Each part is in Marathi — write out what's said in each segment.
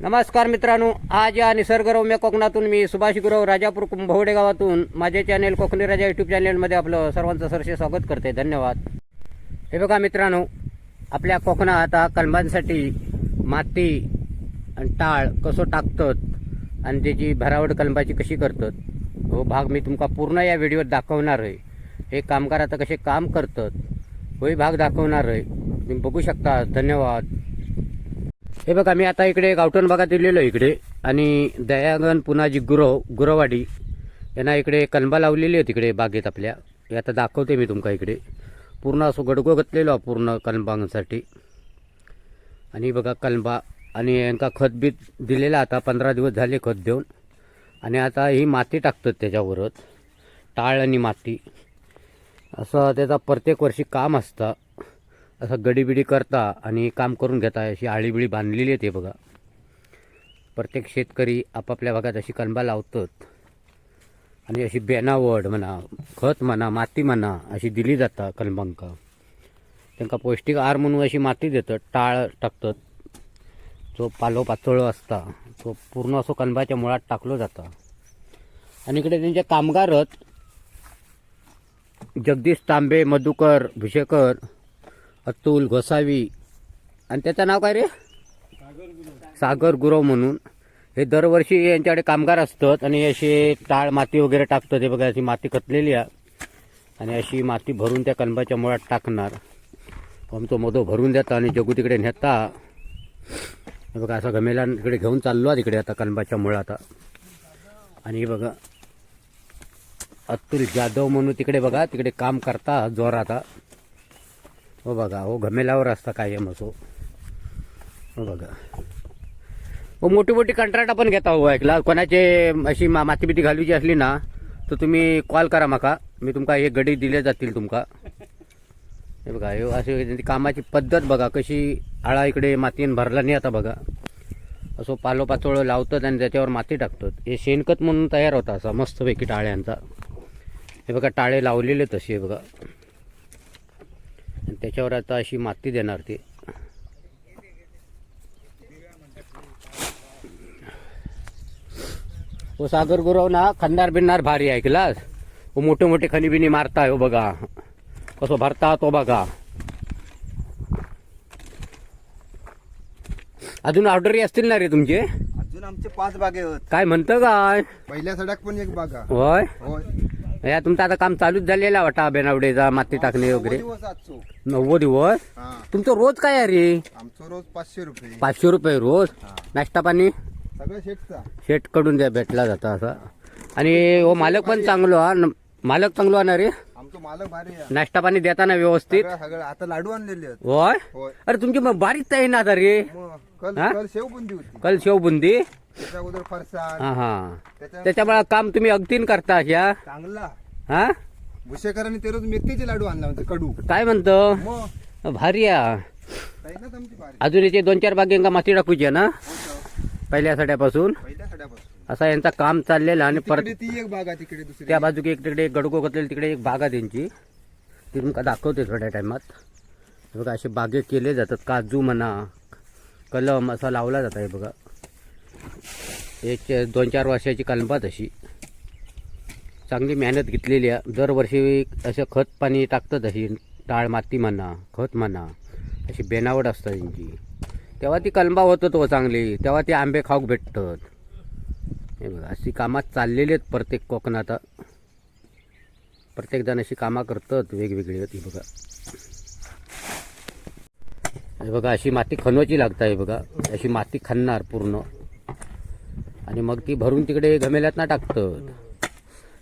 नमस्कार मित्रांनो आज या निसर्गरम्य कोकणातून मी सुभाष गुरव राजापूर कुंभवडे गावातून माझे चॅनेल कोकणी राजा यूट्यूब चॅनेलमध्ये आपलं सर्वांचं सरसे स्वागत करते. धन्यवाद. हे बघा मित्रांनो आपल्या कोकणात आता कलमांसाठी माती आणि टाळ कसं टाकतात आणि त्याची भरावड कलमाची कशी करतात हो भाग मी तुमका पूर्ण या व्हिडिओत दाखवणार आहे. हे कामगार आता कसे काम करतात होही भाग दाखवणार आहे. तुम्ही बघू शकता. धन्यवाद. हे बघा मी आता इकडे गावठण भागात दिलेलो इकडे. आणि दयागण पुनाजी गुरव गुरवाडी यांना इकडे कलबा लावलेली आहे तिकडे बागेत आपल्या. हे आता दाखवते मी तुमका इकडे. पूर्ण असं गडगो घातलेलो पूर्ण कलबांसाठी. आणि बघा कलबा आणि यांका खत बीत दिलेलं आता पंधरा दिवस झाले खत देऊन. आणि आता ही माती टाकतात त्याच्यावरच. टाळ आणि माती. असं त्याचा प्रत्येक वर्षी काम असतं. असं गडीबिडी करता आणि काम करून घेता अशी आळीबिळी बांधलेली आहे ते बघा. प्रत्येक शेतकरी आपापल्या भागात अशी कणबा लावतात. आणि अशी बेनावड म्हणा खत म्हणा माती म्हणा अशी दिली जाता कलमांका त्यांना पौष्टिक आहार म्हणून अशी माती देतात टाळ टाकतात. जो पालो पातळ असता तो पूर्ण असो कणबाच्या मुळात टाकलो जाता. आणि इकडे त्यांचे कामगारच जगदीश तांबे मधुकर भुशेकर अतुल गोसावी. आणि त्याचं नाव काय रे? सागर गुरव म्हणून. हे दरवर्षी यांच्याकडे कामगार असतात आणि असे टाळ माती वगैरे टाकतात. हे बघा अशी माती कतलेली आहे. आणि अशी माती भरून त्या कलबाच्या मुळात टाकणार. आमचं मधो भरून देता आणि जगू तिकडे नेता. हे बघा असं गमेला इकडे घेऊन चाललो आहे तिकडे आता कलबाच्या मुळात आणि हे बघा अतुल जाधव म्हणून तिकडे बघा तिकडे काम करता जोरात. हो बघा हो घमेलावर असता कायम असो. हो बघा. हो मोठी मोठी कंत्राट आपण घेता हो ऐकला. कोणाचे अशी मा माती बिती घालूची असली ना तर तुम्ही कॉल करा माका. मी तुमका हे गडी दिले जातील तुमका. हे बघा हे असे कामाची पद्धत बघा कशी आळा इकडे मातीन भरला नाही आता बघा. असं पालोपाचोळं लावतात आणि त्याच्यावर माती टाकतात. हे शेणखत म्हणून तयार होता असा मस्तपैकी टाळ्यांचा. हे बघा टाळे लावलेले तसे बघा. त्याच्यावर आता अशी माती देणार ते. हो सागर गुरव ना खंदार बिन्नार भारी ऐकलास हो मोठे मोठे खनी बिनी मारताय हो बघा. कसं भरता तो बघा. अजून ऑर्डरी असतील ना रे तुमचे? अजून आमचे पाच बागे काय म्हणतं काय? पहिल्या सडक पण एक बागा. होय? होय. या तुमचा आता काम चालूच झालेला वाटा बेनावडेचा माती टाकणे वगैरे? दिवस आजचो. नव्वद दिवस? हा. तुमचं रोज काय आहे रे? आमचं रोज पाचशे रुपये. पाचशे रुपये रोज. नाश्ता पाणी? सगळं शेटचा. शेटकडून द्या भेटला जाता असा. आणि हो मालक पण चांगलो हा. न- मालक चांगलो आहे ना रे? आमचं मालक भारी आहे. नाश्ता पाणी देताना व्यवस्थित? सगळं सगळं. आता लाडू आणलेले आहेत. होय? होय. अरे तुमची मग बारीक आहे ना आता रे? मग कल हा? कल शेव बुंदी होती. कल शेव बुंदी त्याच्या अगोदर फरसाण. हा हा. त्याच्या त्याच्यामुळे काम तुम्ही अगदीन करता अशा चांगला. हा? भुसेकरांनी ते रोज मेथीचे लाडू आणला होते कडू. काय म्हणतो? मग? भारी आहे. आमची अजून याचे दोन चार बागेंका माती टाकूची आहे ना. पहिल्या सड्यापासून? पहिल्या सड्यापासून. असा यांचा काम चाललेलं आणि परत तिकडे ती एक बागा तिकडे दुसरी. त्या बाजूक एक तिकडे एक गडको घातलेली तिकडे एक बाग आहे त्यांची. ती तुमका दाखवते थोड्या टायमात. हे बघा असे बागे केले जातात काजू म्हणा कलम असा लावला जाता हे बघा. एक दोन चार वर्षाची कलमात अशी. चांगली मेहनत घेतलेली आहे. दरवर्षी असं खत पाणी टाकतात अशी. टाळ माती म्हणा खत म्हणा अशी बेनावट असतात त्यांची तेव्हा ती कलमा होतं तो हो चांगली. तेव्हा ते आंबे खाऊक भेटतात. हे बघा अशी कामात चाललेली आहेत प्रत्येक कोकणात. प्रत्येकजण अशी कामं करतात वेगवेगळी. आहेत बघा. हे बघा अशी माती खणवायची लागत आहे बघा. अशी माती खणणार पूर्ण. आणि मग ती भरून तिकडे घमेल्यात ना टाकतात.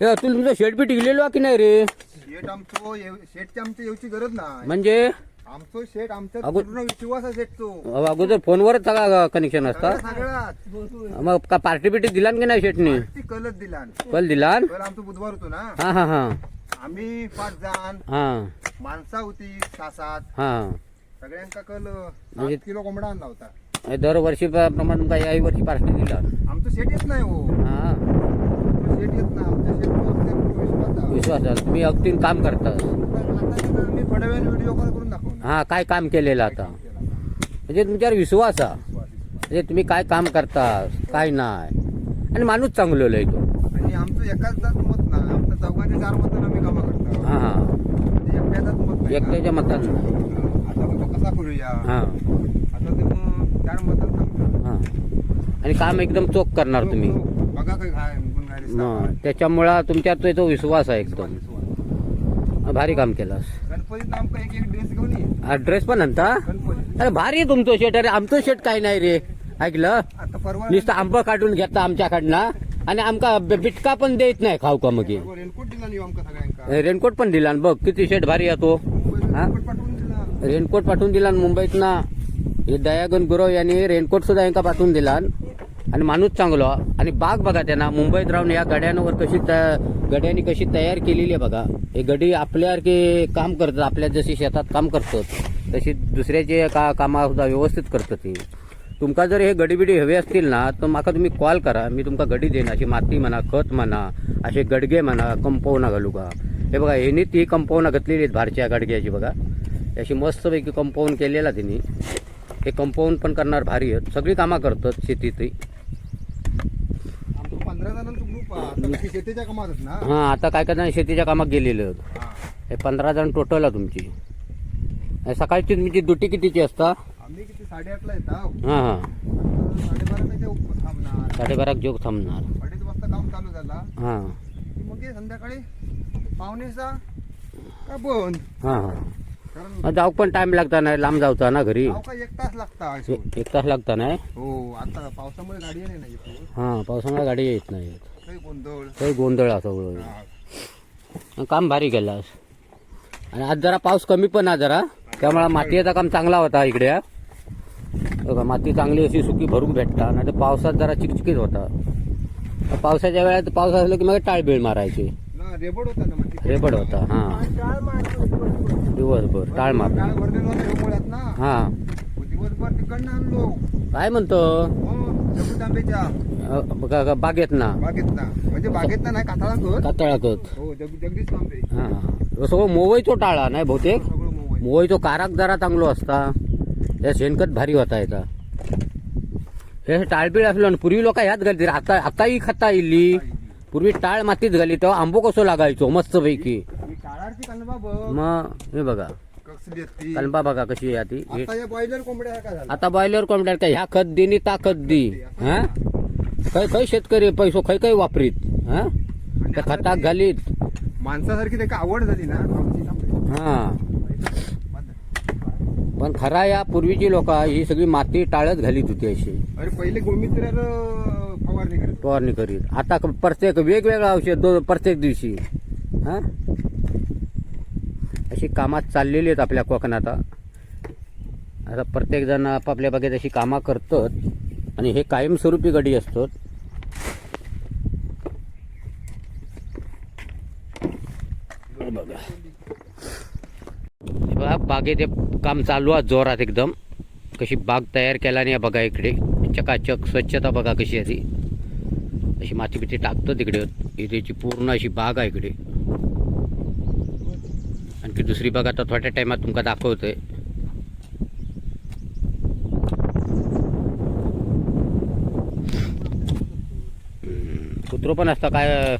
हे अतुल तुमचं शेड बी टिकलेलो की नाही रे? शेट आमचं येव- शेटची आमची येऊची गरज नाही. म्हणजे? आमचं शेट अगो- पूर्ण विश्वास आहे शेटचो अगोदर फोनवरच सगळा कनेक्शन असतं? सगळ्यात मग का पार्टी बिटी दिला की नाही शेटने? ती कलच दिला कल दिला आमचं बुधवार होतो ना. हा हा हा. आम्ही पाच जण. हा. माणसा होती सहा सात हा. सगळ्यांका कल म्हणजे- सात किलो कोंबडा आणला होता. हे दरवर्षी प्रमाण काय याही वर्षी पार्टी दिला. आमचं शेट येत नाही हो. हा. आमचं शेट येत नाही. आमच्या शेट आमच्या विश्वास आहे. तुम्ही अगदीन काम करता. मी थोड्या वेळाने व्हिडिओ कॉल करून दाखवणार. हा काय काम केलेलं आता. म्हणजे तुमच्यावर विश्वास आहे. म्हणजे तुम्ही काय काम करता? काय नाही? आणि माणूस चांगलं आहे तो. आणि आमचं एकाच जात मत ना आमच्या चौघांचे चार मतांना आम्ही कामं करतो. हां हां. म्हणजे एकट्याचाच मत नाही ना. एकट्याच्या मतानं. आता बघा कसा करूया हां. ते चार हां. आणि काम एकदम चोख करणार तुम्ही. बघा काय. मग त्याच्यामुळं तुमच्यात तो विश्वास आहे एकदम. भारी काम केलास. गणपतीत आमका एक एक ड्रेस घेऊन ये. ड्रेस पण आणता? गणपती अरे भारी आहे तुमचं शेट. अरे आमचं शेट काय नाही रे. ऐकलं? आता परवा नुसतं आंब काढून घेता आमच्याकडनं. आणि आमका बि- बिटका पण देत नाही खाऊ का मग परवा रेनकोट दिला नाही आमका सगळ्यांका. रेनकोट पण दिला आणि बघ किती शेट भारी आहे तो. हा? रेनकोट पाठवून दिला. रेनकोट पाठवून दिला मुंबईत ना हे दयागन गुरव यांनी रेनकोट सुद्धा यांका पाठवून दिला. आणि माणूस चांगलो. आणि बाग बघा त्यांना. मुंबईत राहून या गड्यांवर कशी त्या गड्यांनी कशी तयार केलेली आहे बघा. हे गडी आपल्यासारखे काम करतात. आपल्या जशी शेतात काम करतात तशी दुसऱ्याचे का कामा सुद्धा व्यवस्थित करतात ती. तुमका जर हे गडीबिडी हवे असतील ना तर माका तुम्ही कॉल करा. मी तुमका गडी देईन. अशी माती म्हणा खत म्हणा असे गडगे म्हणा कंपाऊंड घालू का हे बघा ह्यांनी ती कंपाऊंड घातलेली आहेत भारच्या गडग्याची बघा. अशी मस्तपैकी कंपाऊंड केलेला तिने हे कंपाऊंड पण करणार भारी आहेत. सगळी कामं करतात शेतीत आमचं पंधरा जणांचा ग्रुप आता शेतीच्या कामात आहेत ना? हां आता काय करणार शेतीच्या कामात गेलेले आहेत. हा. हे पंधरा जण टोटल आहे तुमची. हे सकाळची तुमची ड्युटी कितीची असता? आम्ही किती साडेआठला येतात हां हां. साडेबारा ते थांबणार. साडेबारा जोग थांबणार. अडीच वाजता काम चालू झाला. हां. की मग हे संध्याकाळी पावणेचा का बंद हां हां. जाऊ पण टाइम लागता नाही लांब जाऊचा ना घरी. एक तास लागता ए- एक तास लागता नाही? हो आता पावसामुळे गाडी नाही ना हां पावसामुळे गाडी येत नाही. काही गोंधळ. काही गोंधळ हा. काम भारी केलास आणि आज जरा पाऊस कमी पण आहे जरा. त्यामुळे मातीचा काम चांगला होता इकडे. हा. बघा माती चांगली अशी सुकी भरून भेटता. नाही तर पावसात जरा चिकचिकीत होता. पावसाच्या वेळात पाऊस असला की मग टाळबीळ मारायची. रेबड होता ना मग रेबड होता हां. दिवसभर टाळ मार टाळ भरलेलो होता रेबोळ्यात ना? हां. दिवसभर तिकडनं आणलो. काय म्हणतो? हो जगू तांबेच्या अ, बघा का बागेत ना बागेत ना म्हणजे बागेत ना नाही काताळात कातळाकत हो जग जगदीश तांबे हां सगळं मोवईचो टाळा नाही बहुतेक? सगळं मोबाईल मोवईचो काराक जरा चांगलो असता. त्या शेणखत भारी होता याचा हे टाळबीळ असलो ना पूर्वी लोक ह्यात घालतील. आता आताही खाता इल्ली. पूर्वी टाळ मातीत घाली तेव्हा आंबो कसो लागायचो मस्त पैकी मग हे बघा. कलबा बघा कशी आहे ती. बॉयलर कोंबड्या आता बॉयलर कोंबड्या काय ह्या खत दिनी ता खत दी हा? खै खै शेतकरी पैसो खै खै वापरीत? हा? त्या खताक घालीत. माणसासारखी त्याला आवड झाली ना हा. पण खरा या पूर्वीची लोक ही सगळी माती टाळत घालीत होती अशी. अरे पहिले गोमित्र फवारणी फवारणी करीत. आता क- प्रत्येक वेगवेगळं औषध दो प्रत्येक दिवशी. हा? अशी कामात चाललेली आहेत आपल्या कोकणात. आता प्रत्येक जण आपापल्या बागेत अशी कामं करतात आणि हे कायमस्वरूपी गडी असतात. हे बघा. हे बघा बागेत हे काम चालू आहे जोरात एकदम. कशी बाग तयार केला नाही बघा इकडे. चकाचक स्वच्छता बघा कशी आहे ती. अशी माती बिती टाकतं तिकडे. इथेची पूर्ण अशी बाग आहे इकडे. आणखी दुसरी बाग आता थोड्या टायमात तुमका दाखवतोय. कुत्रो पण असता काय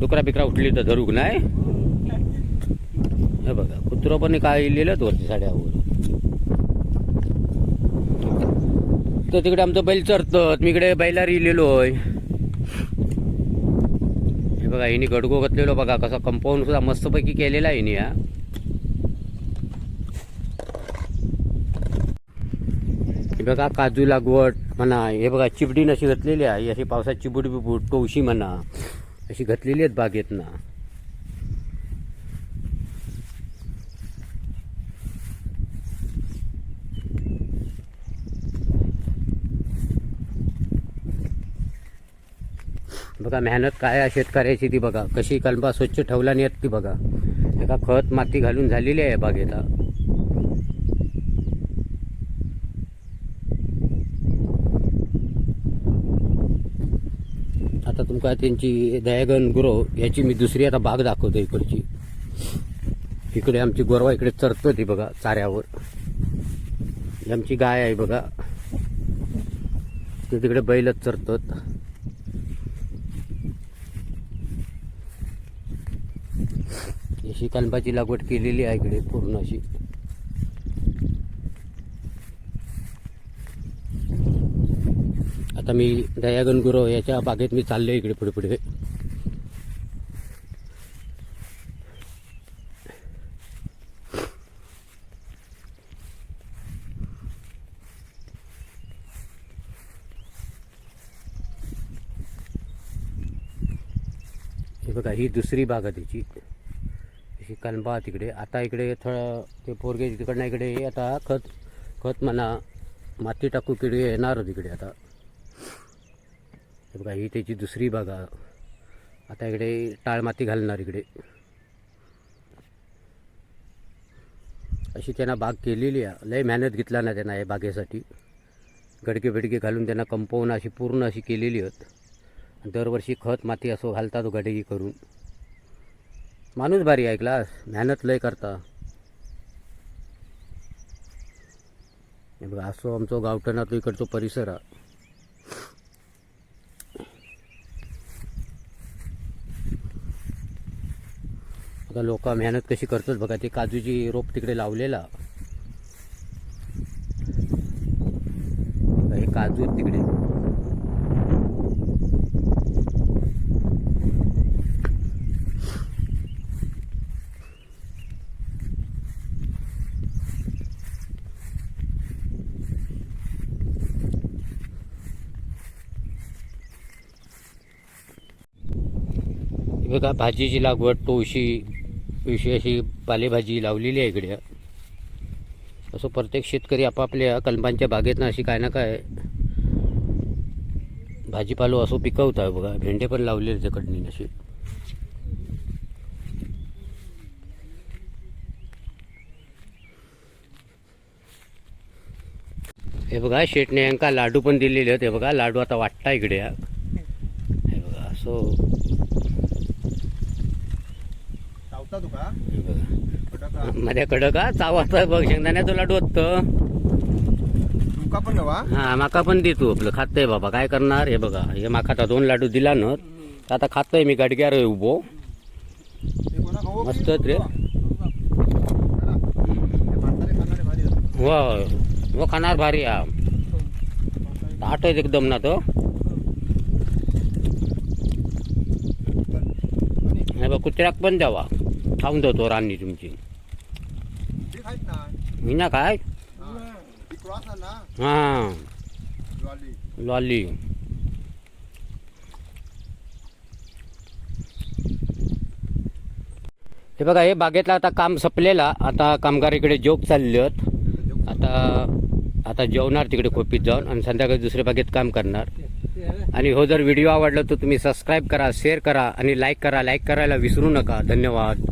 डुकरा बिकरा उठली तर धरूक नाही? हे बघा कुत्रो पण काय लिहिलं वरती साड्यावर तर तिकडे आमचं बैल चरतात मी इकडे बैलारी लिहिलो आहे बघा हिने गडगो घातलेलो बघा कसा कंपाऊंड सुद्धा मस्तपैकी केलेला आहे हिने हा. हे बघा काजू लागवड म्हणा हे बघा चिबडीन अशी घातलेली आहे अशी पावसात चिबूड बिबूड टोशी म्हणा अशी घातलेली आहेत बागेत ना बघा मेहनत काय आहे शेतकऱ्याची ती बघा. कशी कलबा स्वच्छ ठेवला नाही ती बघा. एका खत माती घालून झालेली आहे बागेला आता तुमका त्यांची दयागन गुरव याची मी दुसरी आता बाग दाखवतो इकडची. इकडे आमची गोरवा इकडे चरतो ती बघा चाऱ्यावर. आमची गाय आहे बघा. ते तिकडे बैलच चरतात. अशी कलबाची लागवड केलेली आहे इकडे पूर्ण अशी. आता मी दयागन गुरव याच्या बागेत मी चाललो इकडे पुढे पुढे. हे बघा ही दुसरी बाग आहे त्याची. अशी कनबा तिकडे. आता इकडे थोडं ते पोरगे तिकडनं इकडे आता खत खत म्हणा माती टाकू किडे येणार तिकडे आता. हे बघा ही त्याची दुसरी बाग. आता इकडे टाळ माती घालणार इकडे. अशी त्यांना बाग केलेली आहे. लय मेहनत घेतला ना त्यांना या बागेसाठी. गडके बिडके घालून त्यांना कंपाऊंड अशी पूर्ण अशी केलेली आहेत. दरवर्षी खत माती असो घालतात गडगी करून. माणूस भारी आहे क्लास मेहनत लय करता. हे बघा असो आमचो गावठणा तो इकडचो परिसर हा आता लोक मेहनत कशी करतात बघा ते काजूची रोप तिकडे लावलेला बघा, हे काजू आहेत तिकडे हे बघा भाजीची लागवड तुळशी तुळशी अशी पालेभाजी लावलेली आहे इकडे. असं प्रत्येक शेतकरी आपापल्या कलमांच्या बागेतनं अशी काय ना काय भाजीपालो असो पिकवत आहे बघा. भेंडे पण लावलेले त्याकडनी असे. हे बघा शेटने यांका लाडू पण दिलेले आहेत. हे बघा लाडू आता वाटता इकडे. हे बघा असो चावता तुका हे बघा कडका माझ्याकडं का चावाचा बघ शेंगदाण्याचं लाडू होतं तुमका पण नवा हा माका पण दे तू आपलं. खातंय बाबा काय करणार? हे बघा हे माका आता दोन लाडू दिला ना आता खातोय मी गाडग्यार उभो. की? मस्त रे. हे. व खाणार भारी हा आहेत एकदम ना तो. हे कुत्र्याक पण द्यावा. खाऊन जातो राणी तुमची. मी ना काय? हा. हां लॉली. हे बघा हे बागेतलं आता काम संपलेला. आता कामगार इकडे जोग चालले आहेत. आता आता जेवणार तिकडे खोपीत जाऊन आणि संध्याकाळी दुसऱ्या बागेत काम करणार. आणि हो जर व्हिडिओ आवडला तर तुम्ही सबस्क्राईब करा शेअर करा आणि लाईक करा. लाईक करायला विसरू नका. धन्यवाद.